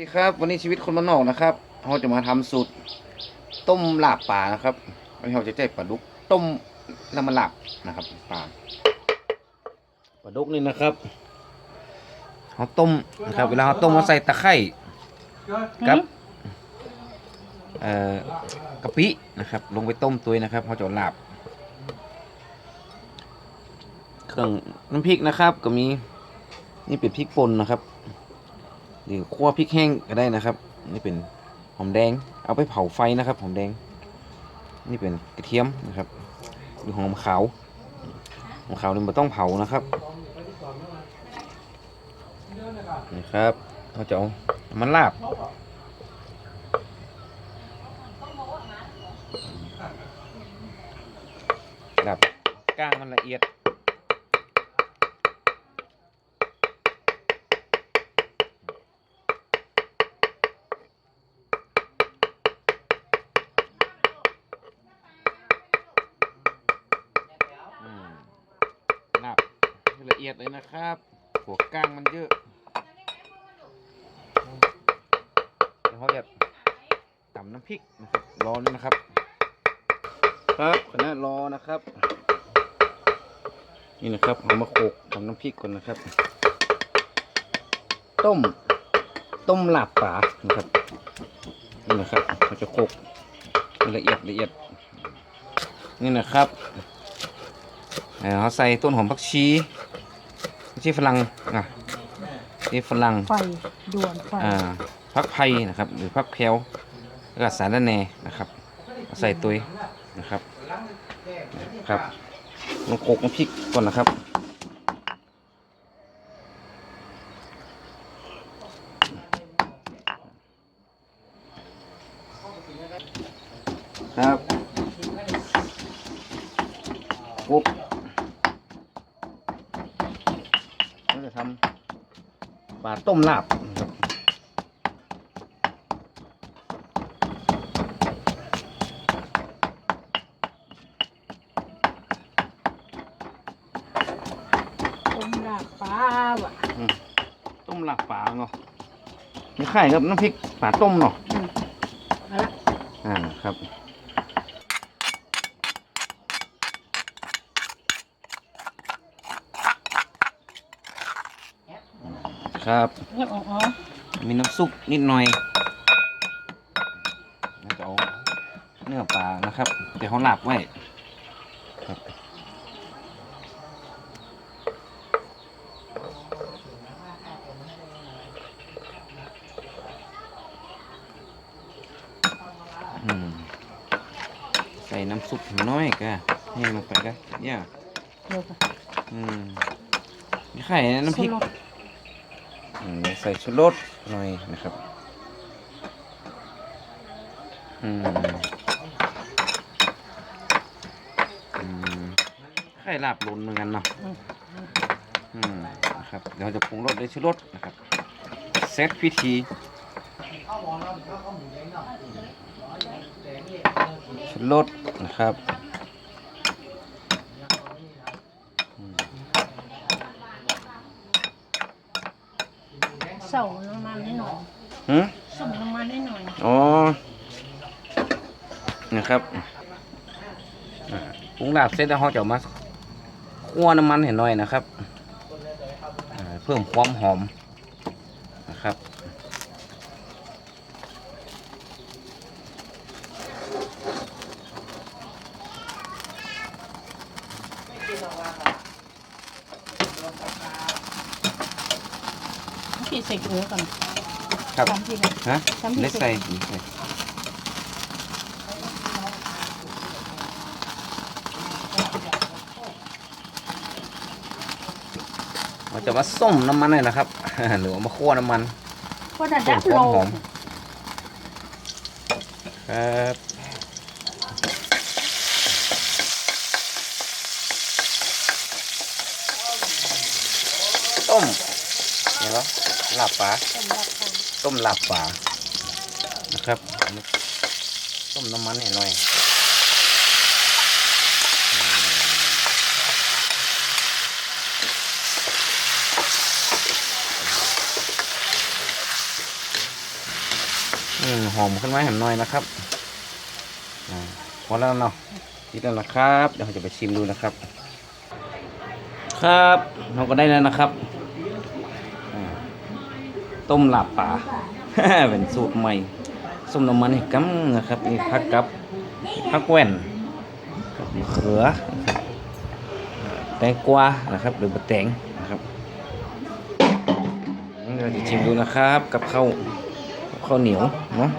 สวัสดีครับวันนี้ชีวิตคนบ้านนอกนะครับเราจะมาทำสูตรต้มลาบปลานะครับวันนี้เราจะใช้ปลาดุกต้มแล้วมาลาบนะครับปลาปลาดุกนี่นะครับเราต้มนะครับเวลาเราต้มเราใส่ตะไคร้กับเอ่อกะปินะครับ ลงไปต้มตัวนะครับเราจะลาบ เครื่องน้ำพริกนะครับ ก็มีนี่เป็นพริกป่นนะครับ หรือคั่วพริกแห้งก็ได้นะครับ นี่เป็นหอมแดง เอาไปเผาไฟนะครับหอมแดง นี่เป็นกระเทียมนะครับ หรือหอมขาวหอมขาวนี่มันต้องเผานะครับนี่ครับเราจะเอามันลาบลาบก้างมันละเอียด ให้ละเอียดเลยนะครับ หัวก้างมันเยอะเดี๋ยวเขาจะตำน้ำพริกนะครับรอนี่นะครับ ครับขณะรอนะครับ นี่นะครับเอามาโขกทำน้ำพริกก่อนนะครับ ต้ม ต้มหลาบป่านะครับนี่นะครับเราจะโขกละเอียดละเอียด นี่นะครับเขาใส่ต้นหอมผักชี ชีฝรั่งอะนี่ฝรั่งไฟด่วนไฟอ่าผักไผ่นะครับ หรือผักแพรวแล้วก็สารแหน่นะครับเอาใส่ตุยนะครับครับลงโขลกน้ำพริกก่อนนะครับครับปุ๊บ เราจะทำ ปลาต้มลาบนะครับต้มดาบปลาว่ะต้มลาบปลาเนาะไม่ไข่ครับน้ำพริกปลาต้มเนาะอืมเอาละอ่าครับ ครับเรียบอ๋อมีน้ำซุปนิดหน่อยแล้วจะเอาเนื้อปลานะครับเดี๋ยวเขาหลับไว้ครับอืมใส่น้ำซุปน้อยก็ให้ลงไปก็เนี่ยเดี๋ยวก่อนอืมมีไข่น้ำพริกชูรสอืม ใส่ชูรสหน่อยนะครับอืมอืมไข่ลาบลุนเหมือนกันเนาะอืมอืมนะครับเดี๋ยวเราจะปรุงรสด้วยชูรสนะครับเซตพิธีชูรสนะครับอืม เส่าน้ำมันนิดหน่อยหืมส่งน้ำมันนิดหน่อยอ๋อนะครับอ่าปรุงลาบเสร็จแล้วเราจะเอามาคั่วน้ำมันเห็นหน่อยนะครับอ่าเพิ่มความหอมนะครับ พี่ใส่เกลือก่อนครับทำที่เลยฮะทำที่เล็กสุดใส่นี่ใส่เราจะมาส้มน้ำมันเลยนะครับ หรือว่ามาคั่วน้ำมันก็ระเพิ่ดัมบคโลวามหอมครับต้มเห็นไหม ลาบปลาต้มดาบปลาต้มลาบปลานะครับอันนี้ต้มน้ำมันให้หน่อยอืมหอมขึ้นไว้หันหน่อยนะครับอ่าพอแล้วเนาะนิดแล้วนะครับ เดี๋ยวเราจะไปชิมดูนะครับ ครับเราก็ได้แล้วนะครับอ่า ต้มหลาบป่าเป็นสูตรใหม่ส้มน้ำมันให้กันะครับนี่ผักกับผักแว่นกับมะเขือนะครับอ่าแตงกวานะครับ หรือมะแตงนะครับเดี๋ยวจะชิมดูนะครับ กับข้าวกับข้าวเหนียวเนาะ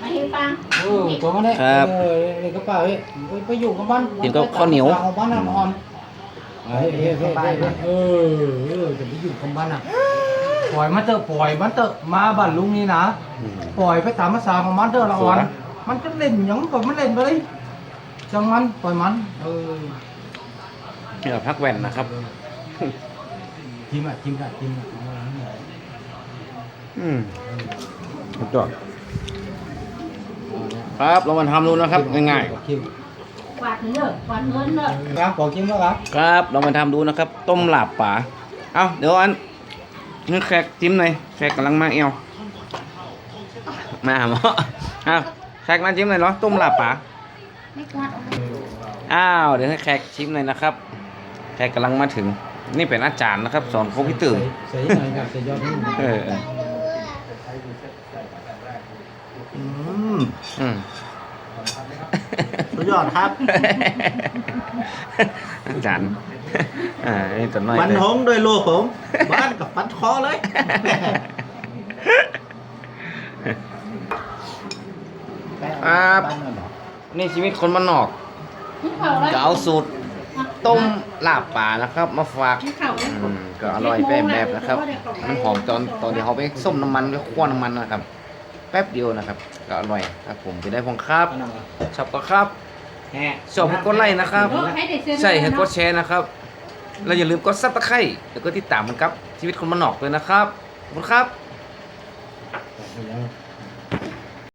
ไอ้ปังเออตัวมันได้ครับเออเด็กกระเป๋าเฮ้ยไปไปอยู่กับบ้านกินกับข้าวเหนียวของบ้านอ่อน เฮ้ยเฮ้ยเฮ้ยเออเออจะไปอยู่กับบ้านอะ ปล่อยมันเถอะปล่อยมันเถอะมาบ้านลุงนี่นะ ปล่อยไปตามภาษาของมันเถอะละอ่อน มันจะเล่นหยังก็มันเล่นไปเลยจังมันปล่อยมัน เออนี่เราผักแว่นนะครับจิ้มอะจิ้มอะจิ้มอะจิ้มอะอืมสุดยอดครับเรามาทำดูนะครับ ง่ายจิ้ม กวาดเนื้อกวาดเงินเนอะครับขอจิ้มแล้วครับๆครับเรามาทำดูนะครับ ต้มหลาบป่าเอาเดี๋ยวอันนี่แขกจิ้มหน่อยแขกกำลังมาเอวมาหาหมอเอาแขกมาจิ้มหน่อยเนาะต้มหลาบป่าไม่กวาดออกมาอ้าวเดี๋ยวให้แขกชิมหน่อยนะครับแขกกำลังมาถึง นี่เป็นอาจารย์นะครับ สอนคอมพิวเตอร์ ใส่ใส่หน่อยครับใส่ยอดนี่เออเออ อืมอืม สุดยอดครับอาจารย์อ่านี่ตัวน้อยฟันเลยหงโดวยลูกผม บ้านกับฟันคอเลย ครับ นี่ชีวิตคนบ้านนอกกินเข่าแล้วจะเอาสูตรต้มลาบป่านะครับ มาฝากกินเข่าแล้วอืมก็อร่อยแป๊บแบบนะครับ มันหอมตอนตอนที่เขาไปส้มน้ำมันไปคั่วน้ำมันนะครับ แป๊บเดียวนะครับ ก็อร่อยครับผมจะได้พงครับชอบก็ครับ ชอบให้กดไลค์นะครับเออให้เด็กเซ็นใช่ให้กดแชร์นะครับ แล้วอย่าลืมกดซับสไครต์แล้วก็ติดตามมันครับ ชีวิตคนบ้านนอกด้วยนะครับ ขอบคุณครับเ